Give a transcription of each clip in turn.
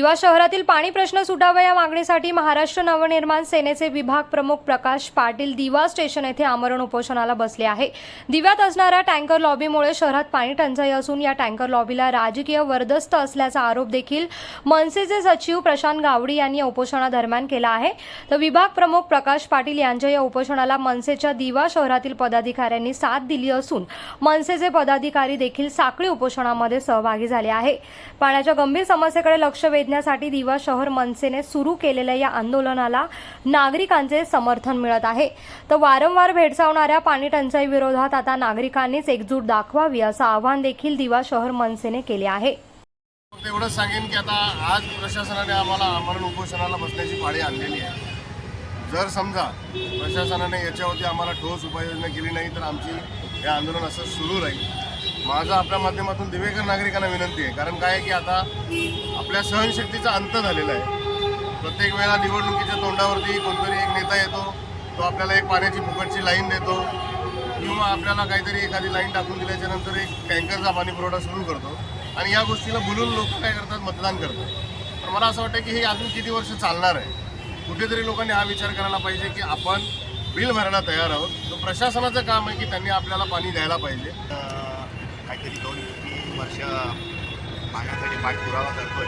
दिवा शहरातील पाणी प्रश्न सुटावा या मागणीसाठी महाराष्ट्र नवनिर्माण सेनेचे विभाग प्रमुख प्रकाश पाटील दिवा स्टेशन येथे आमरण उपोषणाला बसले आहे. दिव्यात असणाऱ्या टँकर लॉबीमुळे शहरात पाणी टंचाई असून या टँकर लॉबीला राजकीय वर्दस्त असल्याचा आरोप देखील मनसेचे सचिव प्रशांत गावडी यांनी या उपोषणादरम्यान केला आहे. तर विभाग प्रमुख प्रकाश पाटील यांच्या या उपोषणाला मनसेच्या दिवा शहरातील पदाधिकाऱ्यांनी साथ दिली असून मनसेचे पदाधिकारी देखील साखळी उपोषणामध्ये सहभागी झाले आहे. पाण्याच्या गंभीर समस्येकडे लक्ष वेधण्यासाठी दिवा शहर मनसेने सुरू केलेल्या या आंदोलनाला नागरिकांचे समर्थन मिळत आहे. तर वारंवार भेडसावणाऱ्या पाणी टंचाई विरोधात आता नागरिकांनीच एकजूट दाखवावी असं आवाहन देखील दिवा शहर मनसेने केले आहे. एवढंच सांगेन की आता आज प्रशासनाने आम्हाला आमरण उपोषणाला बसण्याची पाळी आणलेली आहे. जर समजा प्रशासनाने याच्यावरती आम्हाला ठोस उपाययोजना केली नाही तर आमची हे आंदोलन असं सुरू राहील. माझं आपल्या माध्यमातून दिवेकर नागरिकांना विनंती आहे. कारण काय आहे की आता आपल्या सहनशक्तीचा अंत झालेला आहे. प्रत्येक वेळेला निवडणुकीच्या तोंडावरती कोणतरी एक नेता येतो. तो आपल्याला एक पाण्याची फुकटची लाईन देतो. किंवा आपल्याला काहीतरी एखादी लाईन टाकून दिल्याच्या नंतर एक टँकरचा पाणी पुरवठा सुरू करतो. आणि या गोष्टीला बोलून लोक काय करतात? मतदान करतात. तर मला असं वाटतं की हे अजून किती वर्ष चालणार आहे? कुठेतरी लोकांनी हा विचार करायला पाहिजे की आपण बिल भरायला तयार आहोत. तो प्रशासनाचं काम आहे की त्यांनी आपल्याला पाणी द्यायला पाहिजे. काहीतरी दोन तीन वर्ष पाण्यासाठी पाठपुरावा करतोय.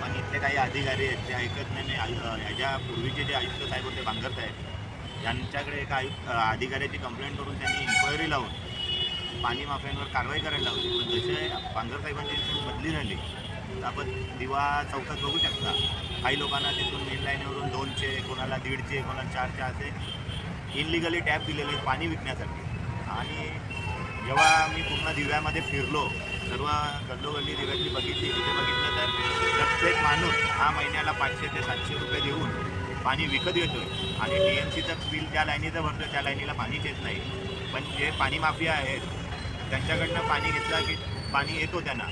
पण इथले काही अधिकारी आहेत ते ऐकत नाही नाही आयु- ह्याच्या पूर्वीचे जे आयुक्त साहेब होते बांगरत आहेत त्यांच्याकडे एका आयुक्त अधिकाऱ्याची कंप्लेंट करून त्यांनी इन्क्वायरी लावून पाणी माफियांवर कारवाई करायला लावली. पण जसे बांगर साहेबांची तिथून बदली झाली तर आपण दिवा चौकात बघू शकता. काही लोकांना तिथून मेन लाईनवरून दोनशे कोणाला दीडशे कोणाला चारशे असे इनलिगली टॅप दिलेले पाणी विकण्यासाठी. आणि जेव्हा मी पूर्ण दिव्यामध्ये फिरलो सर्व गल्लोगल्ली दिव्यातली बघितली तिथे बघितलं तर प्रत्येक माणूस हा महिन्याला पाचशे ते सातशे रुपये देऊन पाणी विकत घेतो. आणि टी एम सीचं बिल ज्या लाईनीचं भरतो त्या लाईनीला पाणीच येत नाही. पण जे पाणी माफिया आहेत त्यांच्याकडनं पाणी घेतलं की पाणी येतो त्यांना.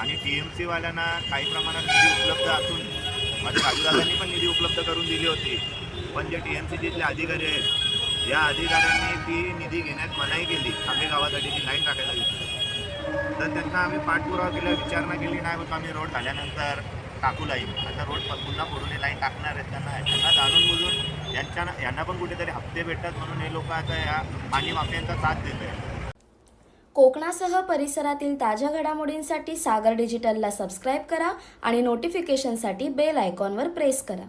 आणि टी एम सीवाल्यांना काही प्रमाणात निधी उपलब्ध असून माझ्या राजूदादांनी पण निधी उपलब्ध करून दिली होती. पण जे टी एम सीचे अधिकारी आहेत या अधिकाऱ्यांनी ती निधी घेण्यात मनाई केली. आम्ही गावासाठी ती लाईन टाकायला घेतली. तर त्यांना आम्ही पाठपुरावा केला विचारणा केली नाही होत आम्ही रोड झाल्यानंतर टाकू लाईन. आता रोड पुन्हा पुढून लाईन टाकणार आहेत त्यांना. त्यांना जाणून बोलून यांच्या यांना पण कुठेतरी हप्ते भेटतात म्हणून हे लोक आता या पाणी माफियांचा साथ देत आहेत. कोकणासह परिसरातील ताज्या घडामोडींसाठी सागर डिजिटलला सबस्क्राईब करा आणि नोटिफिकेशनसाठी बेल आयकॉनवर प्रेस करा.